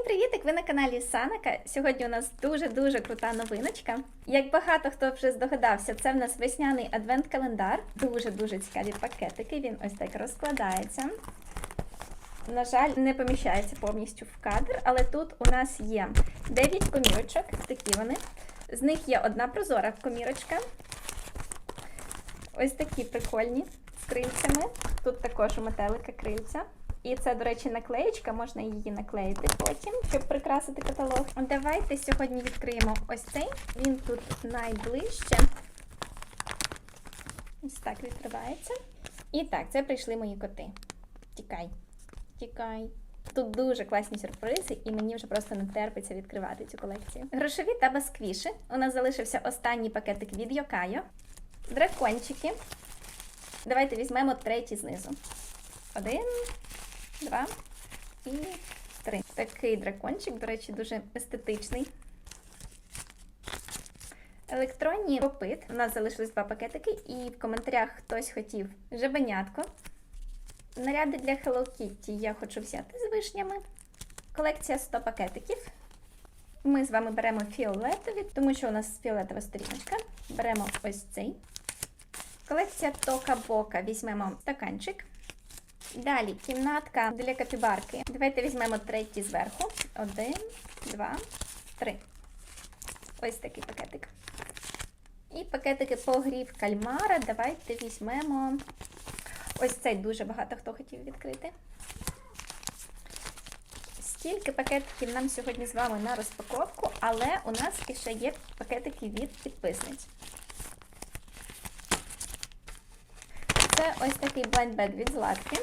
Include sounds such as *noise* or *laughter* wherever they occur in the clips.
Всім привітик! Ви на каналі Санака. Сьогодні у нас дуже-дуже крута новиночка. Як багато хто вже здогадався, це в нас весняний адвент-календар. Дуже-дуже цікаві пакетики. Він ось так розкладається. На жаль, не поміщається повністю в кадр, але тут у нас є 9 комірочок, такі вони. З них є одна прозора комірочка. Ось такі прикольні з крильцями. Тут також у метелика крильця. І це, до речі, наклеєчка, можна її наклеїти потім, щоб прикрасити каталог. Давайте сьогодні відкриємо ось цей. Він тут найближче. Ось так відкривається. І так, це прийшли мої коти. Тікай, тікай. Тут дуже класні сюрпризи, і мені вже просто не терпиться відкривати цю колекцію. Грошові та басквіші. У нас залишився останній пакетик від Йокайо. Дракончики. Давайте візьмемо третій знизу. Один, два і три. Такий дракончик, до речі, дуже естетичний. Електронні попит. У нас залишились два пакетики, і в коментарях хтось хотів жабенятко. Наряди для Hello Kitty я хочу взяти з вишнями. Колекція 100 пакетиків. Ми з вами беремо фіолетові, тому що у нас фіолетова сторіночка. Беремо ось цей. Колекція Тока Бока. Візьмемо стаканчик. Далі кімнатка для капібарки. Давайте візьмемо третій зверху. Один, два, три. Ось такий пакетик. І пакетики погрів кальмара. Давайте візьмемо. Ось цей дуже багато хто хотів відкрити. Стільки пакетиків нам сьогодні з вами на розпаковку, але у нас ще є пакетики від підписниць. Це ось такий блайндбек від Златки.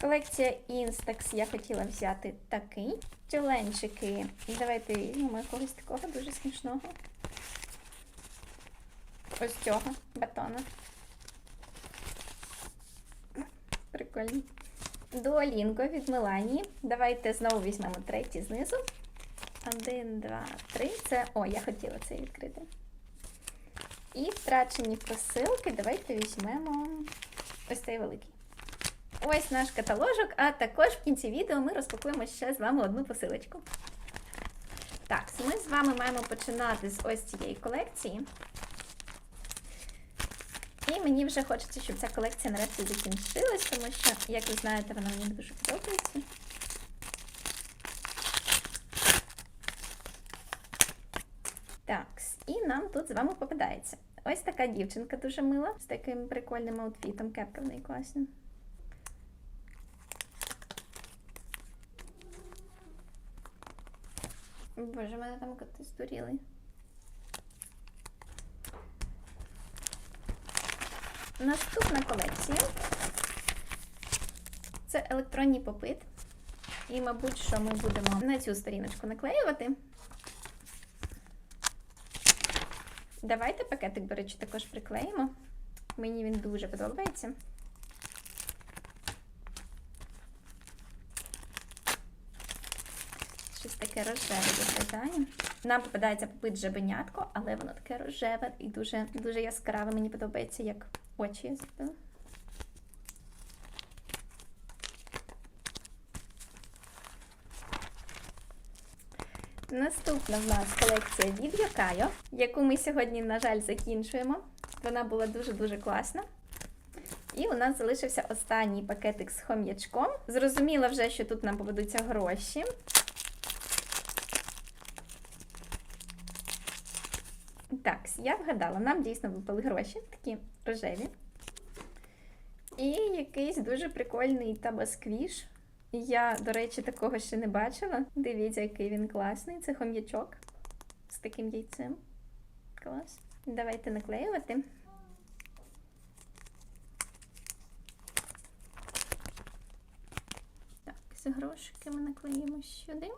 Колекція Instax я хотіла взяти такий. Тюленчики. Давайте візьмемо якогось такого дуже смішного. Ось цього батона. Прикольно. Дуолінго від Меланії. Давайте знову візьмемо третій знизу. Один, два, три. Це. О, я хотіла це відкрити. І втрачені посилки. Давайте візьмемо ось цей великий. Ось наш каталожок, а також в кінці відео ми розпакуємо ще з вами одну посилочку. Так, ми з вами маємо починати з ось цієї колекції. І мені вже хочеться, щоб ця колекція нарешті закінчилась, тому що, як ви знаєте, вона мені дуже подобається. Так, і нам тут з вами попадається. Ось така дівчинка дуже мила, з таким прикольним аутфітом, кепка в неї класна. Боже, мене там коти здуріли. Наступна колекція. Це електронний попит. І, мабуть, що ми будемо на цю сторіночку наклеювати. Давайте пакетик, до речі, також приклеїмо. Мені він дуже подобається. Щось таке рожеве виглядає. Нам попадається попит жабенятко, але воно таке рожеве і дуже, дуже яскраве. Мені подобається, як очі я зробила. Наступна в нас колекція від Йокайо, яку ми сьогодні, на жаль, закінчуємо. Вона була дуже-дуже класна. І у нас залишився останній пакетик з хом'ячком. Зрозуміло вже, що тут нам попадуться гроші. Так, я вгадала, нам дійсно випали гроші, такі рожеві. І якийсь дуже прикольний табасквіш. Я, до речі, такого ще не бачила. Дивіться, який він класний. Це хом'ячок з таким яйцем. Клас. Давайте наклеювати. Так, з грошики ми наклеїмо сюди.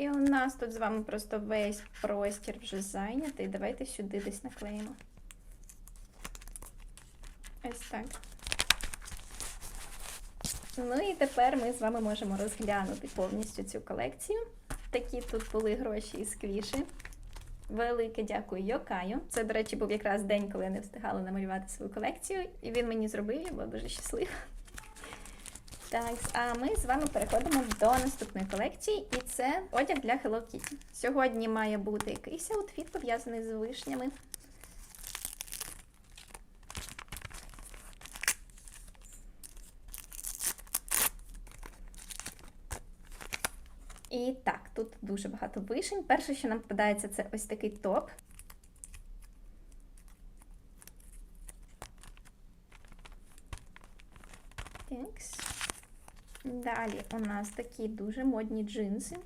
І у нас тут з вами просто весь простір вже зайнятий. Давайте сюди десь наклеїмо. Ось так. Ну і тепер ми з вами можемо розглянути повністю цю колекцію. Такі тут були гроші і сквіші. Велике дякую Йокаю. Це, до речі, був якраз день, коли я не встигала намалювати свою колекцію, і він мені зробив, я була дуже щаслива. Так, а ми з вами переходимо до наступної колекції, і це одяг для Hello Kitty. Сьогодні має бути якийсь аутфіт пов'язаний з вишнями. І так, тут дуже багато вишень. Перше, що нам попадається, це ось такий топ. Такс. Далі у нас такі дуже модні джинси.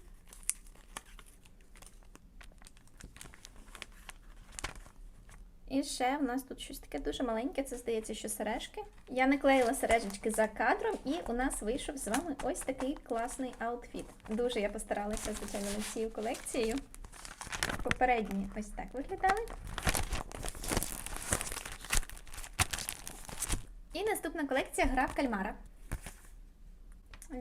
І ще в нас тут щось таке дуже маленьке, це здається, що сережки. Я наклеїла сережечки за кадром, і у нас вийшов з вами ось такий класний аутфіт. Дуже я постаралася, звичайно, над цією колекцією. Попередні ось так виглядали. І наступна колекція гра в кальмара.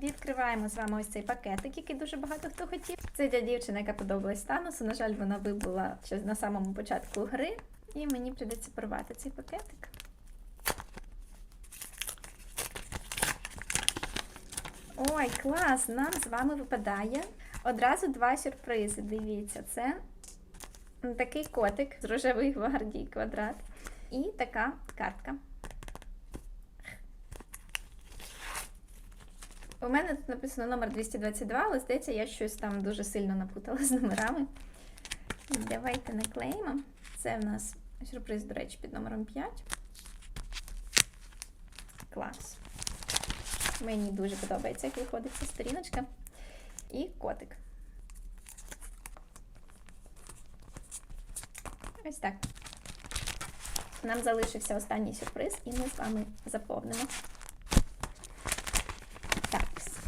Відкриваємо з вами ось цей пакетик, який дуже багато хто хотів. Це для дівчини, яка подобалась Таносу. На жаль, вона вибула ще на самому початку гри, і мені прийдеться порвати цей пакетик. Ой, клас! Нам з вами випадає одразу два сюрпризи. Дивіться, це такий котик з рожевий гвардій квадрат. І така картка. У мене тут написано номер 222, але здається, я щось там дуже сильно напутала з номерами. Давайте наклеїмо. Це в нас сюрприз, до речі, під номером 5. Клас. Мені дуже подобається, як виходить ця сторіночка. І котик. Ось так. Нам залишився останній сюрприз, і ми з вами заповнимо.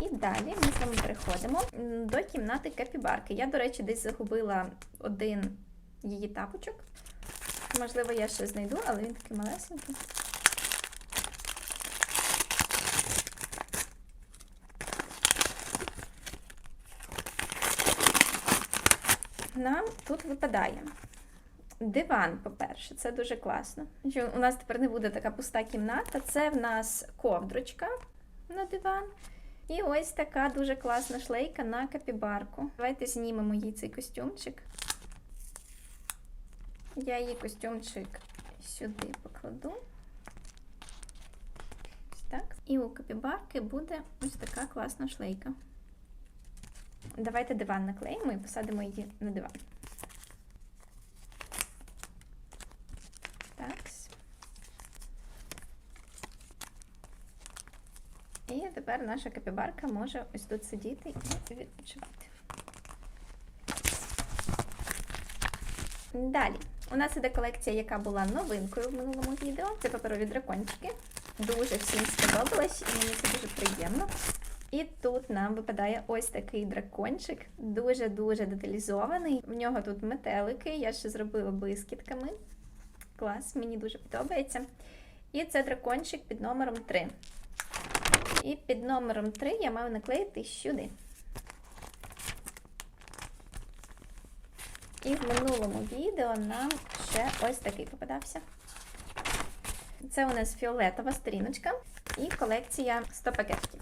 І далі ми з вами переходимо до кімнати капібарки. Я, до речі, десь загубила один її тапочок. Можливо, я ще знайду, але він такий малесенький. Нам тут випадає диван, по-перше, це дуже класно. У нас тепер не буде така пуста кімната. Це в нас ковдрочка на диван. І ось така дуже класна шлейка на капібарку. Давайте знімемо їй цей костюмчик. Я її костюмчик сюди покладу. Ось так. І у капібарки буде ось така класна шлейка. Давайте диван наклеїмо і посадимо її на диван. Так. І тепер наша капібарка може ось тут сидіти і відпочивати. Далі. У нас іде колекція, яка була новинкою в минулому відео. Це паперові дракончики. Дуже всім сподобалось, і мені це дуже приємно. І тут нам випадає ось такий дракончик, дуже-дуже деталізований. В нього тут метелики, я ще зробила блискітками. Клас, мені дуже подобається. І це дракончик під номером 3. І під номером 3 я маю наклеїти сюди. І в минулому відео нам ще ось такий попадався. Це у нас фіолетова сторіночка і колекція 100 пакетиків.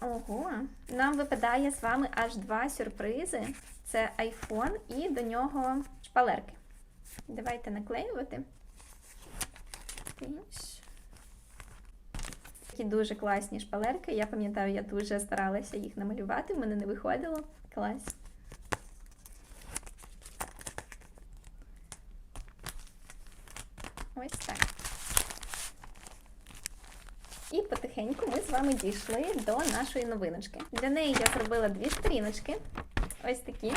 Ого, нам випадає з вами аж два сюрпризи. Це iPhone і до нього шпалерки. Давайте наклеювати. Такі дуже класні шпалерки. Я пам'ятаю, я дуже старалася їх намалювати, в мене не виходило. Клас. Ось так. І потихеньку ми з вами дійшли до нашої новиночки. Для неї я зробила дві сторіночки. Ось такі.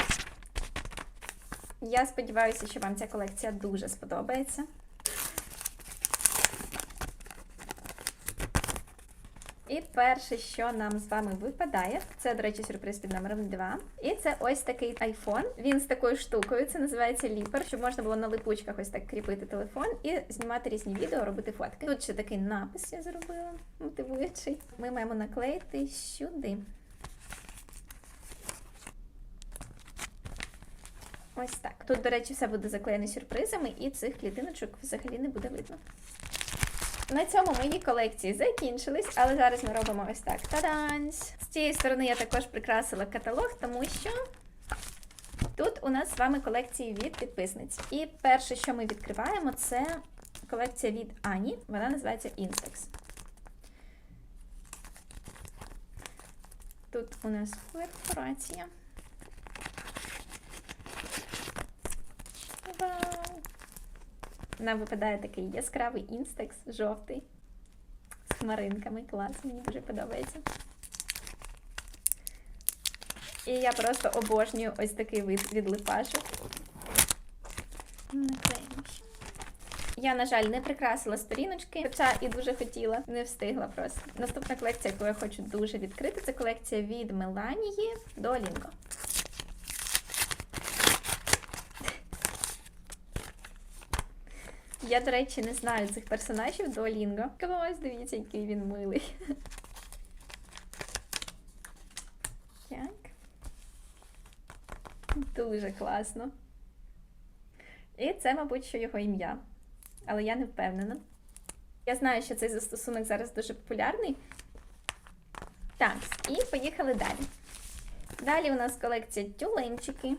Я сподіваюся, що вам ця колекція дуже сподобається. І перше, що нам з вами випадає, це, до речі, сюрприз під номером 2. І це ось такий iPhone. Він з такою штукою, це називається ліпер, щоб можна було на липучках ось так кріпити телефон і знімати різні відео, робити фотки. Тут ще такий напис я зробила, мотивуючий. Ми маємо наклеїти сюди. Ось так. Тут, до речі, все буде заклеєно сюрпризами, і цих клітиночок взагалі не буде видно. На цьому мої колекції закінчились, але зараз ми робимо ось так. Тадансь! З цієї сторони я також прикрасила каталог, тому що тут у нас з вами колекції від підписниць. І перше, що ми відкриваємо, це колекція від Ані. Вона називається Instax. Тут у нас перфорація. Нам випадає такий яскравий інстекс, жовтий, з хмаринками. Клас, мені дуже подобається. І я просто обожнюю ось такий вид від ще. Я, на жаль, не прикрасила сторіночки, хоча і дуже хотіла, не встигла просто. Наступна колекція, яку я хочу дуже відкрити, це колекція від Меланії до Лінго. Я, до речі, не знаю цих персонажів до Лінго. Клас, дивіться, який він милий. *laughs* Так. Дуже класно. І це, мабуть, що його ім'я. Але я не впевнена. Я знаю, що цей застосунок зараз дуже популярний. Так, і поїхали далі. Далі у нас колекція тюленчики.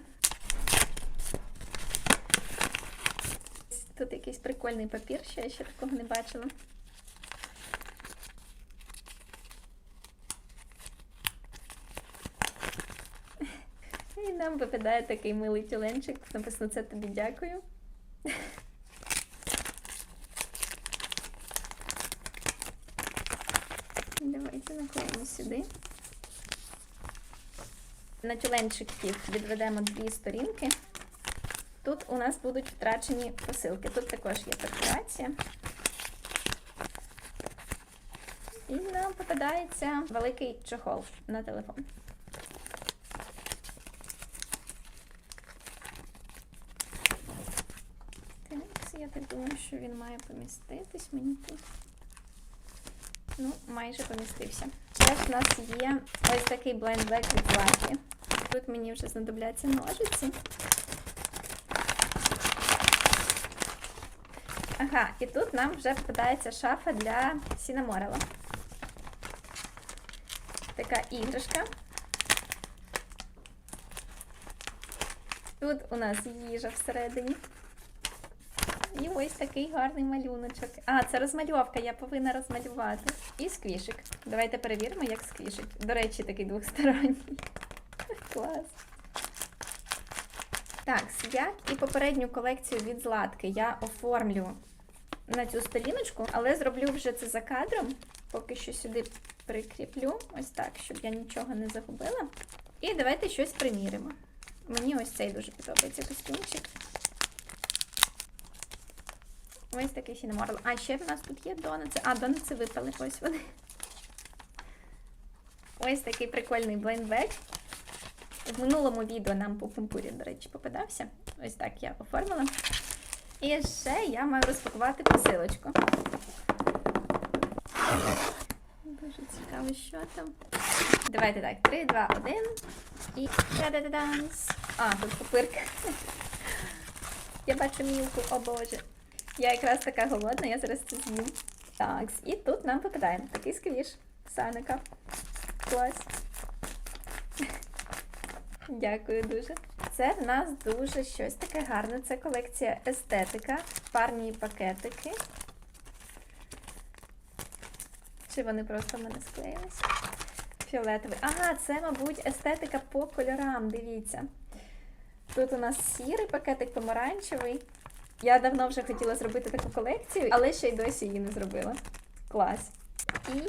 Тут якийсь прикольний папір, що я ще такого не бачила. І нам випадає такий милий тюленчик. Написано це тобі дякую. Давайте наклеїмо сюди. На тюленчиків відведемо дві сторінки. Тут у нас будуть втрачені посилки. Тут також є перфорація. І нам попадається великий чохол на телефон. Так, я так думаю, що він має поміститись мені тут. Ну, майже помістився. Теж у нас є ось такий блайндбек від Златі. Тут мені вже знадобляться ножиці. Ага, і тут нам вже попадається шафа для Сінаморела. Така іграшка. Тут у нас їжа всередині. І ось такий гарний малюночок. А, це розмальовка, я повинна розмалювати. І сквішик. Давайте перевіримо, як сквішик. До речі, такий двохсторонній. *laughs* Клас. Так, як і попередню колекцію від Златки я оформлю на цю сторіночку, але зроблю вже це за кадром. Поки що сюди прикріплю, ось так, щоб я нічого не загубила. І давайте щось приміримо. Мені ось цей дуже подобається костюмчик. Ось такий сінеморл. А ще в нас тут є донаци. А, донаци випали, ось вони. Ось такий прикольний блейнбек. В минулому відео нам по пумпурі, до речі, попадався. Ось так я оформила. І ще я маю розпакувати посилочку. Дуже цікаво, що там. Давайте так, 3, 2, 1. І та-да-да-данс. А, тут папирка. *laughs* Я бачу мілку, о боже. Я якраз така голодна, я зараз це з'їм. Так, і тут нам попадає такий сквіш Саника. Клас. *laughs* Дякую дуже. Це в нас дуже щось таке гарне. Це колекція естетика, парні пакетики. Чи вони просто в мене склеїлись? Фіолетовий. Ага, це, мабуть, естетика по кольорам. Дивіться. Тут у нас сірий пакетик помаранчевий. Я давно вже хотіла зробити таку колекцію, але ще й досі її не зробила. Клас. І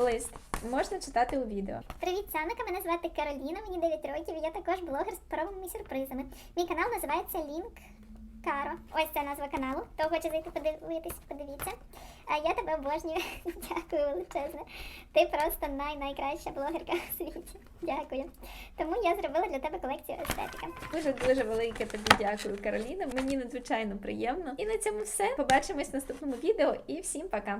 лист. Можна читати у відео. Привіт, Саника. Мене звати Кароліна, мені 9 років, і я також блогер з паперовими сюрпризами. Мій канал називається Лінк Каро. Ось це назва каналу. Хто хоче зайти подивитись, подивіться. А я тебе обожнюю. *laughs* Дякую величезне. Ти просто най-найкраща блогерка у світі. Дякую. Тому я зробила для тебе колекцію естетика. Дуже дуже велике тобі дякую, Кароліна. Мені надзвичайно приємно. І на цьому все. Побачимось в наступному відео і всім пока!